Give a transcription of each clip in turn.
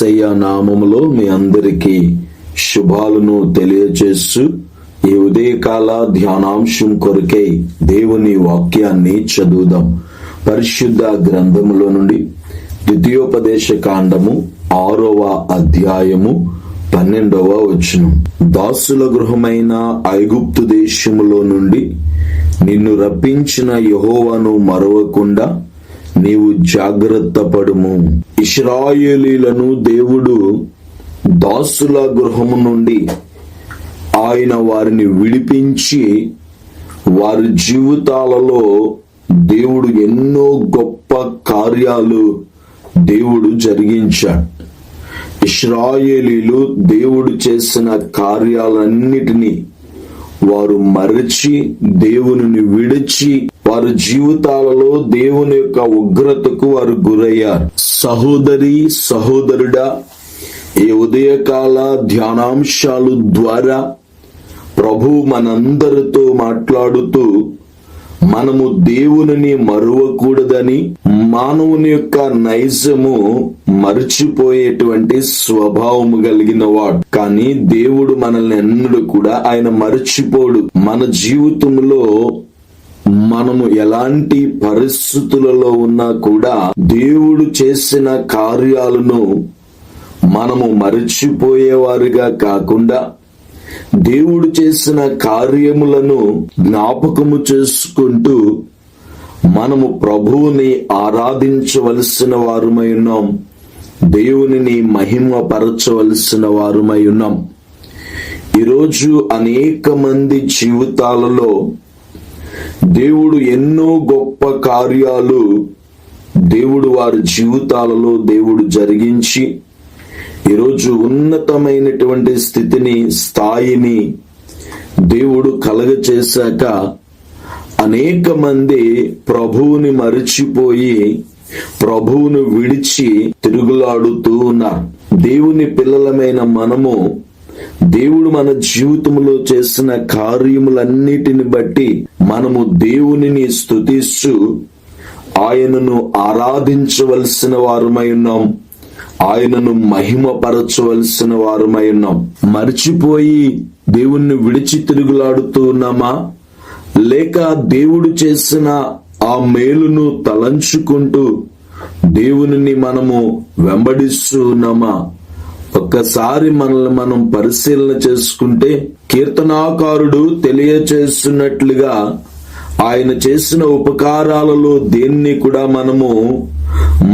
ఏసయ్య నామములో మీ అందరికీ శుభాలను తెలియజేస్తూ ఈ ఉదయకాల ధ్యానాంశం కొరకై దేవుని వాక్యాన్ని చదువుదాం. పరిశుద్ధ గ్రంథములో నుండి ద్వితీయోపదేశ కాండము ఆరవ అధ్యాయము పన్నెండవ వచనం. దాసుల గృహమైన ఐగుప్తు దేశములో నుండి నిన్ను రప్పించిన యహోవను మరవకుండా నీవు జాగ్రత్త పడుము ఇస్రాయేలీలను దేవుడు దాసుల గృహము నుండి ఆయన వారిని విడిపించి వారి జీవితాలలో దేవుడు ఎన్నో గొప్ప కార్యాలు దేవుడు జరిగించాడు. ఇస్రాయేలీలు దేవుడు చేసిన కార్యాలన్నిటినీ వారు మరచి దేవుని విడిచి వారి జీవితాలలో దేవుని యొక్క ఉగ్రతకు వారు గురయ్యారు. సహోదరి సహోదరుడా ఈ ఉదయకాల ధ్యానాంశాలు ద్వారా ప్రభు మనందరితో మాట్లాడుతూ మనము దేవునిని మరువకూడదని మానవుని యొక్క నైజము మర్చిపోయేటువంటి స్వభావము కలిగిన వాడు. కానీ దేవుడు మనల్ని ఎన్నడూ కూడా ఆయన మర్చిపోడు. మన జీవితంలో మనము ఎలాంటి పరిస్థితులలో ఉన్నా కూడా దేవుడు చేసిన కార్యాలను మనము మరచిపోయేవారుగా కాకుండా దేవుడు చేసిన కార్యములను జ్ఞాపకము చేసుకుంటూ మనము ప్రభువుని ఆరాధించవలసిన వారుమై ఉన్నాం. దేవునిని మహిమపరచవలసిన వారుమై ఉన్నాం. ఈరోజు అనేక మంది జీవితాలలో దేవుడు ఎన్నో గొప్ప కార్యాలు దేవుడు వారి జీవితాలలో దేవుడు జరిగించి ఈరోజు ఉన్నతమైనటువంటి స్థితిని స్థాయిని దేవుడు కలగ చేశాక అనేక మంది ప్రభువుని మరిచిపోయి ప్రభువును విడిచి తిరుగులాడుతూ ఉన్నారు. దేవుని పిల్లలమైన మనము దేవుడు మన జీవితంలో చేసిన కార్యములన్నిటిని బట్టి మనము దేవునిని స్థుతిస్తూ ఆయనను ఆరాధించవలసిన వారమై ఉన్నాం. ఆయనను మహిమపరచవలసిన వారమై ఉన్నాం. మర్చిపోయి దేవుణ్ణి విడిచి తిరుగులాడుతూ ఉన్నామా? లేక దేవుడు చేసిన ఆ మేలును తలంచుకుంటూ దేవుని మనము వెంబడిస్తూ ఉన్నామా? ఒక్కసారి మనల్ని మనం పరిశీలన చేసుకుంటే కీర్తనాకారుడు తెలియచేస్తున్నట్లుగా ఆయన చేసిన ఉపకారాలలో దేన్ని కూడా మనము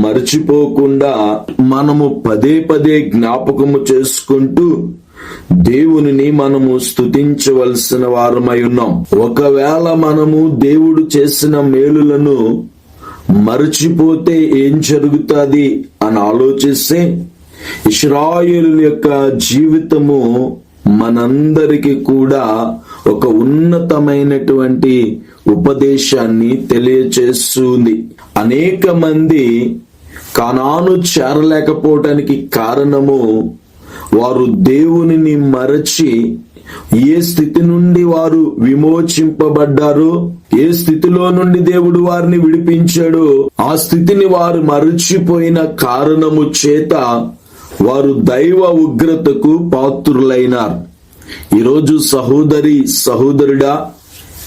మర్చిపోకుండా మనము పదే పదే జ్ఞాపకము చేసుకుంటూ దేవునిని మనము స్తుతించవలసిన వారమై ఉన్నాం. ఒకవేళ మనము దేవుడు చేసిన మేలులను మరచిపోతే ఏం జరుగుతుంది అని ఆలోచిస్తే ఇస్రాయేలు యొక్క జీవితము మనందరికి కూడా ఒక ఉన్నతమైనటువంటి ఉపదేశాన్ని తెలియచేస్తుంది. అనేక మంది కణాను చేరలేకపోవటానికి కారణము వారు దేవునిని మరచి ఏ స్థితి నుండి వారు విమోచింపబడ్డారు? ఏ స్థితిలో నుండి దేవుడు వారిని విడిపించాడో? ఆ స్థితిని వారు మరచిపోయిన కారణము చేత వారు దైవ ఉగ్రతకు పాత్రులైనారు. ఈరోజు సహోదరి సహోదరుడా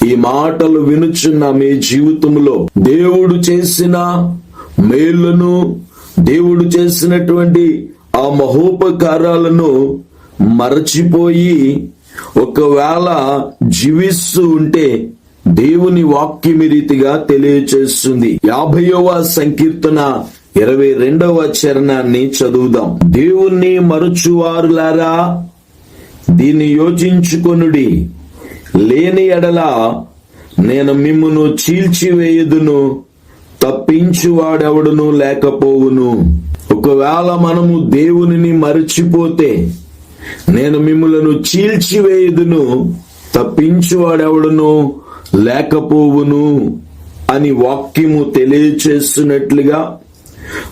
ఈ మాటలు వినుచున్న మీ జీవితంలో దేవుడు చేసిన మేళ్ళను దేవుడు చేసినటువంటి ఆ మహోపకారాలను మరచిపోయి ఒకవేళ జీవిస్తూ ఉంటే దేవుని వాక్యమి రీతిగా తెలియచేస్తుంది. యాభైవ సంకీర్తన ఇరవై రెండవ చరణాన్ని చదువుదాం. దేవుణ్ణి మరచువారులారా దీన్ని యోచించుకొనుడి. లేని ఎడల నేను మిమ్మును చీల్చివేయుదును తప్పించువాడెవడును లేకపోవును. ఒకవేళ మనము దేవునిని మరచిపోతే నేను మిమ్ములను చీల్చివేయుదును తప్పించువాడెవడును లేకపోవును అని వాక్యము తెలియచేస్తున్నట్లుగా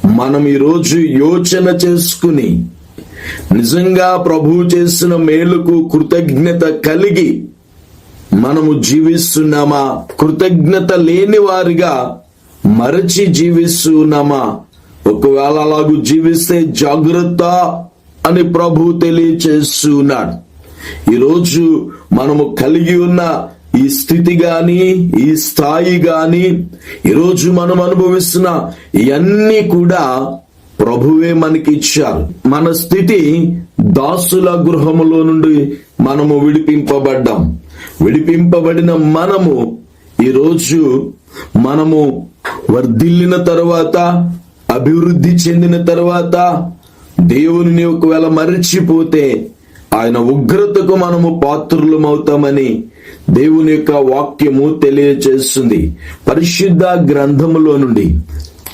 మనం ఈరోజు యోచన చేసుకుని నిజంగా ప్రభు చేసిన మేలుకు కృతజ్ఞత కలిగి మనము జీవిస్తున్నామా? కృతజ్ఞత లేని వారిగా మరచి జీవిస్తున్నామా? ఒకవేళ అలాగూ జీవిస్తే జాగ్రత్త అని ప్రభు తెలియచేస్తున్నాడు. ఈరోజు మనము కలిగి ఉన్న ఈ స్థితి గాని ఈ స్థాయి గాని ఈరోజు మనం అనుభవిస్తున్న ఇవన్నీ కూడా ప్రభువే మనకి ఇచ్చారు మన స్థితి దాసుల గృహములో నుండి మనము విడిపింపబడ్డాం. విడిపింపబడిన మనము ఈరోజు మనము వర్ధిల్లిన తర్వాత అభివృద్ధి చెందిన తర్వాత దేవుని ఒకవేళ మరచిపోతే ఆయన ఉగ్రతకు మనము పాత్రులమవుతామని దేవుని యొక్క వాక్యము తెలియచేస్తుంది పరిశుద్ధ గ్రంథములో నుండి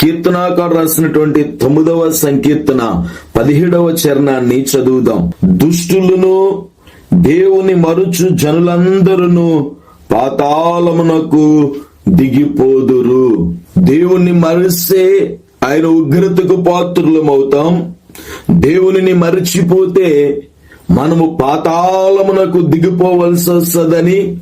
కీర్తనాకారు రాసినటువంటి తొమ్మిదవ సంకీర్తన పదిహేడవ చరణాన్ని చదువుదాం. దుష్టులను దేవుని మరుచు జనులందరూ పాతాళమునకు దిగిపోదురు. దేవుణ్ణి మరిస్తే ఆయన ఉగ్రతకు పాత్రులమవుతాం. దేవునిని మరచిపోతే మనము పాతాళమునకు దిగిపోవలసి వస్తుందని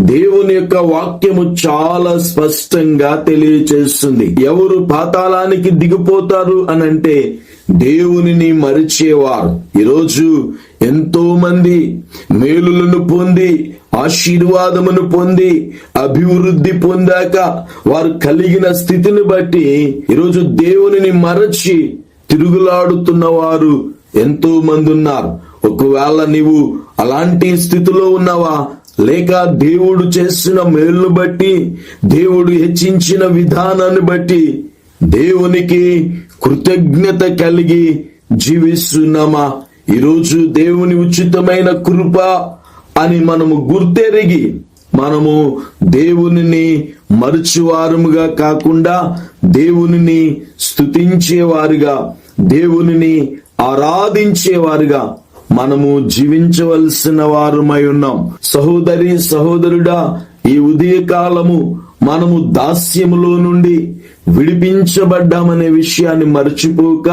దేవుని యొక్క వాక్యము చాలా స్పష్టంగా తెలియచేస్తుంది. ఎవరు పాతాళానికి దిగిపోతారు అనంటే దేవునిని మరిచేవారు. ఈరోజు ఎంతో మంది మేలులను పొంది ఆశీర్వాదమును పొంది అభివృద్ధి పొందాక వారు కలిగిన స్థితిని బట్టి ఈరోజు దేవునిని మరచి తిరుగులాడుతున్న వారు ఎంతో మంది ఉన్నారు. ఒకవేళ నీవు అలాంటి స్థితిలో ఉన్నావా లేక దేవుడు చేసిన మేలును బట్టి దేవుడు హెచ్చించిన విధానాన్ని బట్టి దేవునికి కృతజ్ఞత కలిగి జీవిస్తున్నామా? ఈరోజు దేవుని ఉచితమైన కృప అని మనము గుర్తెరిగి మనము దేవునిని మరచువారముగా కాకుండా దేవునిని స్తుతించేవారుగా దేవునిని ఆరాధించేవారుగా మనము జీవించవలసిన వారమై ఉన్నాం. సహోదరి సహోదరుడా ఈ ఉదయకాలము మనము దాస్యములో నుండి విడిపించబడ్డామనే విషయాన్ని మరచిపోక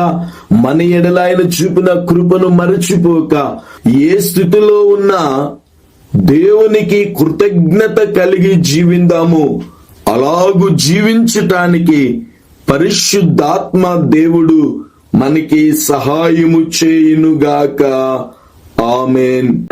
మన ఎడలాయన చూపిన కృపను మరచిపోక ఏ స్థితిలో ఉన్నా దేవునికి కృతజ్ఞత కలిగి జీవిందాము. అలాగు జీవించటానికి పరిశుద్ధాత్మ దేవుడు మనకి సహాయము చేయునుగాక. ఆమెన్.